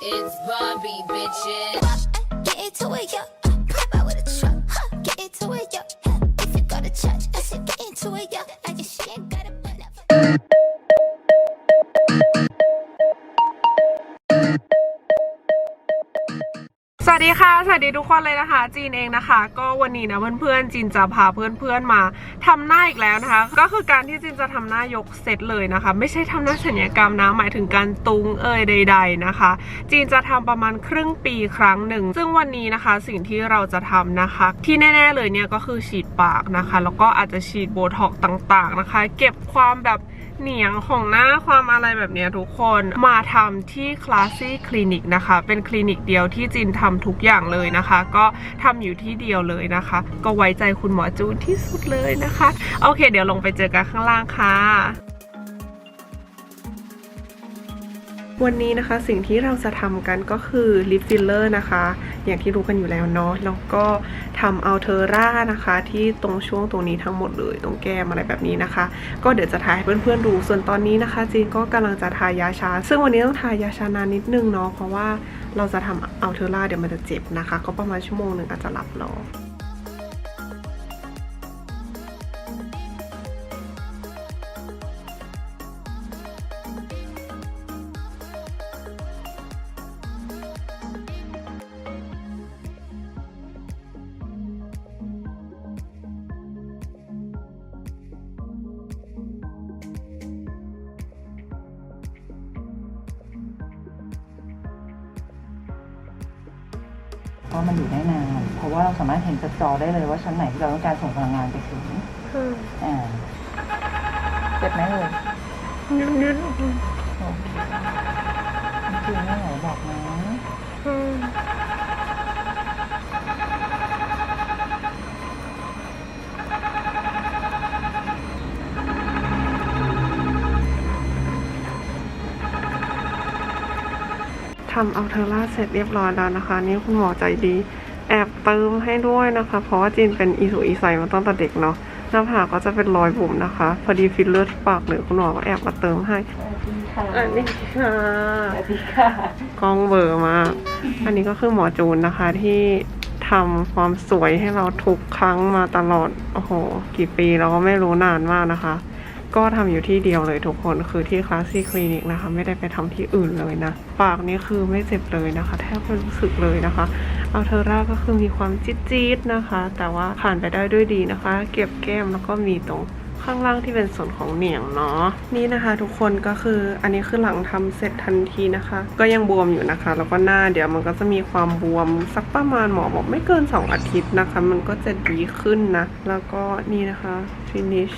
It's Barbie, bitches. Get into it, yo. สวัสดีค่ะ สวัสดีทุกคนเลยนะคะ จีนเองนะคะ ก็วันนี้นะเพื่อนๆ จีนจะพาเพื่อนๆ มาทำหน้าอีกแล้วนะคะ ก็คือการที่จีนจะทำหน้ายกเซตเลยนะคะ ไม่ใช่ทำหน้าศัลยกรรมนะ หมายถึงการตุงเอยใด ๆนะคะ จีนจะทำประมาณครึ่งปีครั้งหนึ่ง ซึ่งวันนี้นะคะสิ่งที่เราจะทำนะคะ ที่แน่ ๆ เลยเนี่ยก็คือฉีดปากนะคะ แล้วก็อาจจะฉีดโบท็อกต่างๆนะคะ เก็บความแบบเหนียงของหน้าความอะไรแบบนี้ทุกคน มาทำที่คลาสซี่คลินิกนะคะ เป็นคลินิกเดียวที่จินทำทุุกอย่างเลยนะคะ ก็ทำอยู่ที่เดียวเลยนะคะ ก็ไว้ใจคุณหมอจูนที่สุดเลยนะคะ โอเค เดี๋ยวลงไปเจอกันข้างล่างค่ะ วันนี้นะคะสิ่งที่เราจะทำกันก็คือลิปฟิลเลอร์นะคะ อย่างที่รู้กันอยู่แล้วเนาะแล้วก็ทำอัลเทอร่านะคะ ที่ตรงช่วงตรงนี้ทั้งหมดเลยตรงแก้มอะไรแบบนี้นะคะ ก็เดี๋ยวจะทาให้เพื่อนๆดู ส่วนตอนนี้นะคะ จีนก็กำลังจะทายาชา ซึ่งวันนี้ต้องทายาชานานนิดนึงเนาะเพราะว่าเราจะทำอัลเทอร่าเดี๋ยวมันจะเจ็บนะคะ ก็ประมาณชั่วโมงหนึ่งอาจจะหลับรอ เพราะมันอยู่ได้นาน เพราะว่าเราสามารถเห็นจากจอได้เลยว่าชั้นไหนที่เราต้องการส่งพลังงานไปถึงอ่าเจ็บไหมเลยยืดยืดโอเคคือไม่ไหวบอกนะ ทำอัลเทอร่าเสร็จเรียบร้อยแล้วนะคะ นี่คุณหมอใจดี แอบเติมให้ด้วยนะคะ เพราะว่าจีนเป็นอีสุอีใสมาตั้งแต่เด็กเนาะหน้าผากก็จะเป็นรอยบุ๋มนะคะ พอดีฟิลเลอร์ที่ปากเหลือคุณหมอก็แอบมาเติมให้อันนี้ค่ะสวัสดีค่ะกล้องเบอร์มากอันนี้ก็คือหมอจูนนะคะที่ทำความสวยให้เราทุกครั้งมาตลอด โอ้โห กี่ปีเราก็ไม่รู้นานมากนะคะ ก็ทำอยู่ที่เดียวเลยทุกคนคือที่คลาสซี่คลินิกนะคะ ไม่ได้ไปทำที่อื่นเลยนะ ปากนี้คือไม่เจ็บเลยนะคะ แทบไม่รู้สึกเลยนะคะอัลเทอร่าก็คือมีความจี๊ดๆนะคะ แต่ว่าผ่านไปได้ด้วยดีนะคะ เก็บแก้มแล้วก็มีตรงข้างล่างที่เป็นส่วนของเหนียงเนาะนี่นะคะทุกคนก็คืออันนี้คือหลังทำเสร็จทันทีนะคะ ก็ยังบวมอยู่นะคะ แล้วก็หน้าเดี๋ยวมันก็จะมีความบวมสักประมาณหมอบอกไม่เกิน 2 อาทิตย์นะคะ มันก็จะดีขึ้นนะ แล้วก็นี่นะคะ finish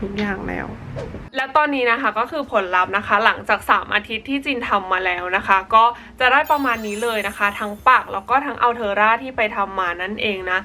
ทุกอย่างแล้ว และตอนนี้นะคะก็คือผลลัพธ์นะคะ หลังจาก 3 อาทิตย์ที่จินทำมาแล้วนะคะ ก็จะได้ประมาณนี้เลยนะคะ ทั้งปากแล้วก็ทั้งอัลเทอร่าที่ไปทำมานั่นเองนะ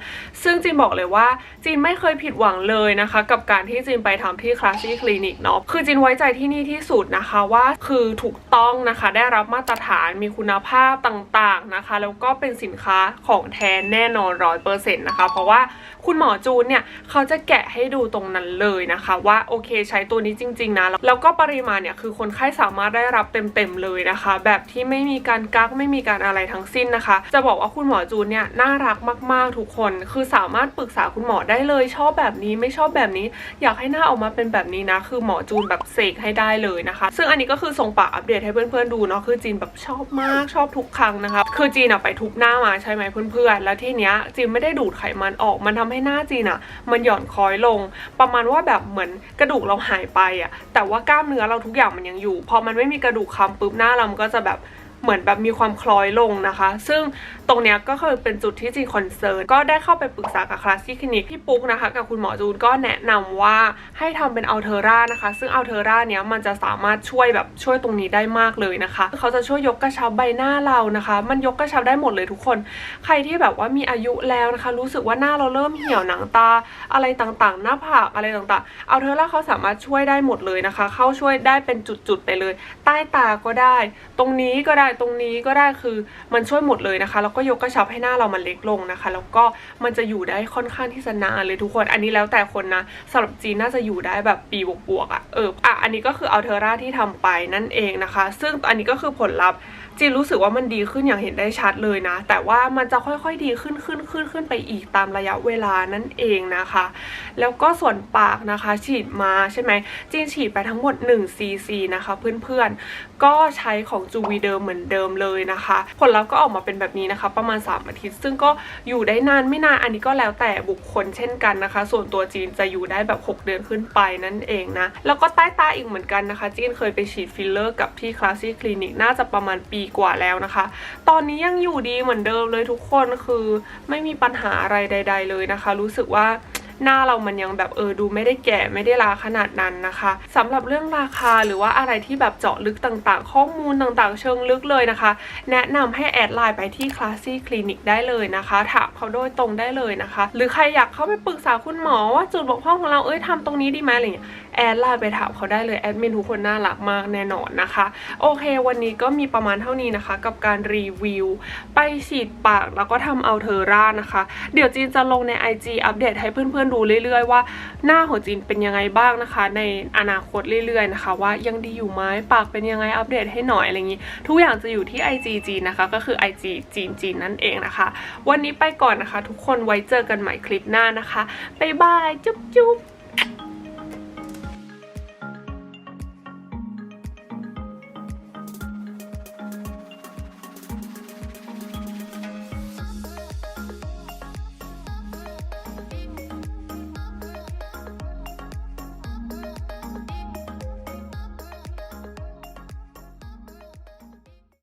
ซึ่งจินบอกเลยว่าจินไม่เคยผิดหวังเลยนะคะ กับการที่จินไปทำที่คลาสซี่คลินิกเนาะคือจินไว้ใจที่นี่ที่สุดนะคะว่าคือถูกต้องนะคะ ได้รับมาตรฐานมีคุณภาพต่างๆนะคะ แล้วก็เป็นสินค้าของแท้แน่นอนร้อยเปอร์เซ็นต์นะคะ เพราะว่าคุณหมอจูนเนี่ยเขาจะแกะให้ดูตรงนั้นเลยนะคะว่าโอเค ใช้ตัวนี้จริง ๆ นะ แล้วก็ปริมาณเนี่ยคือคนไข้สามารถได้รับเต็มๆเลยนะคะ แบบที่ไม่มีการกักไม่มีการอะไรทั้งสิ้นนะคะ จะบอกว่าคุณหมอจูนเนี่ยน่ารักมากๆทุกคน คือสามารถปรึกษาคุณหมอได้เลยชอบแบบนี้ไม่ชอบแบบนี้ อยากให้หน้าออกมาเป็นแบบนี้นะ คือหมอจูนแบบเสกให้ได้เลยนะคะ ซึ่งอันนี้ก็คือส่งปากอัปเดตให้เพื่อนๆดูเนาะคือจีนแบบชอบมากชอบทุกครั้งนะคะ คือจีนอะไปทุบหน้ามาใช่ไหมเพื่อนๆแล้วที่เนี้ยจีนไม่ได้ดูดไขมันออกมันทำให้หน้าจีนอะมันหย่อนคล้อยลง ประมาณว่าแบบเหมือนกระดูกเราหายไปอะแต่ว่ากล้ามเนื้อเราทุกอย่างมันยังอยู่ พอมันไม่มีกระดูกคำปุ๊บหน้าเรามันก็จะแบบ เหมือนแบบมีความคล้อยลงนะคะ ซึ่งตรงเนี้ยก็คือเป็นจุดที่จีนคอนเซิร์นก็ได้เข้าไปปรึกษากับคลาสซี่คลินิกพี่ปุ๊กนะคะกับคุณหมอจูนก็แนะนำว่าให้ทำเป็นอัลเทอร่านะคะ ซึ่งอัลเทอร่าเนี้ยมันจะสามารถช่วยแบบช่วยตรงนี้ได้มากเลยนะคะ เขาจะช่วยยกกระชับใบหน้าเรานะคะ มันยกกระชับได้หมดเลยทุกคน ใครที่แบบว่ามีอายุแล้วนะคะ รู้สึกว่าหน้าเราเริ่มเหี่ยวหนังตาอะไรต่างๆ หน้าผากอะไรต่างๆอัลเทอร่าเขาสามารถช่วยได้หมดเลยนะคะ เข้าช่วยได้เป็นจุดๆไปเลย ใต้ตาก็ได้ ตรงนี้ก็ได้ตรงนี้ก็ได้คือมันช่วยหมดเลยนะคะ แล้วก็ยกกระชับให้หน้าเรามันเล็กลงนะคะ แล้วก็มันจะอยู่ได้ค่อนข้างที่จะนานเลยทุกคน อันนี้แล้วแต่คนนะสำหรับจีนน่าจะอยู่ได้แบบปีบวกๆอะ่ะเอออะอันนี้ก็คืออัลเทอร่าที่ทำไปนั่นเองนะคะ ซึ่งอันนี้ก็คือผลลัพธ์ จีนรู้สึกว่ามันดีขึ้นอย่างเห็นได้ชัดเลยนะ แต่ว่ามันจะค่อยๆดีขึ้นขึ้นขึ้นขึ้นไปอีกตามระยะเวลานั่นเองนะคะ แล้วก็ส่วนปากนะคะ ฉีดมาใช่ไหมจีนฉีดไปทั้งหมด1 cc นะคะ เพื่อนๆ ก็ใช้ของจูวีเดิมเหมือนเดิมเลยนะคะ ผลลัพธ์ก็ออกมาเป็นแบบนี้นะคะ ประมาณ 3 อาทิตย์ ซึ่งก็อยู่ได้นานไม่นานอันนี้ก็แล้วแต่บุคคลเช่นกันนะคะ ส่วนตัวจีนจะอยู่ได้แบบ 6 เดือนขึ้นไปนั่นเองนะแล้วก็ใต้ตาอีกเหมือนกันนะคะจีนเคยไปฉีดฟิลเลอร์กับที่คลาสซี่คลินิกน่าจะประมาณปีกว่าแล้วนะคะ ตอนนี้ยังอยู่ดีเหมือนเดิมเลยทุกคนคือไม่มีปัญหาอะไรใด ๆ เลยนะคะ รู้สึกว่าหน้าเรามันยังแบบเออดูไม่ได้แก่ไม่ได้ลาขนาดนั้นนะคะสำหรับเรื่องราคาหรือว่าอะไรที่แบบเจาะลึกต่างๆ ข้อมูลต่างๆ เชิงลึกเลยนะคะ แนะนำให้แอดไลน์ไปที่ Classy Clinic ได้เลยนะคะถามเขาโดยตรงได้เลยนะคะ หรือใครอยากเข้าไปปรึกษาคุณหมอว่าจุดบกพร่องของเราเอ้ยทำตรงนี้ดีไหมอะไรอย่างเงี้ย แอดไลน์ไปถามเขาได้เลยแอดมินทุกคนน่ารักมากแน่นอนนะคะ โอเค วันนี้ก็มีประมาณเท่านี้นะคะ กับการรีวิว ไปฉีดปากแล้วก็ทำเอัลเทอร่านะคะ เดี๋ยวจีนจะลงใน IG อัปเดตให้เพื่อนๆดูเรื่อยๆ ว่าหน้าของจีนเป็นยังไงบ้างนะคะ ในอนาคตเรื่อยๆนะคะ ว่ายังดีอยู่ไหมปากเป็นยังไงอัปเดตให้หน่อยอะไรอย่างนี้ ทุกอย่างจะอยู่ที่ IG จีนนะคะก็คือ IG จีนจีนนั่นเองนะคะ วันนี้ไปก่อนนะคะ ทุกคนไว้เจอกันใหม่คลิปหน้านะคะบ๊ายบายจุ๊บจุ๊บ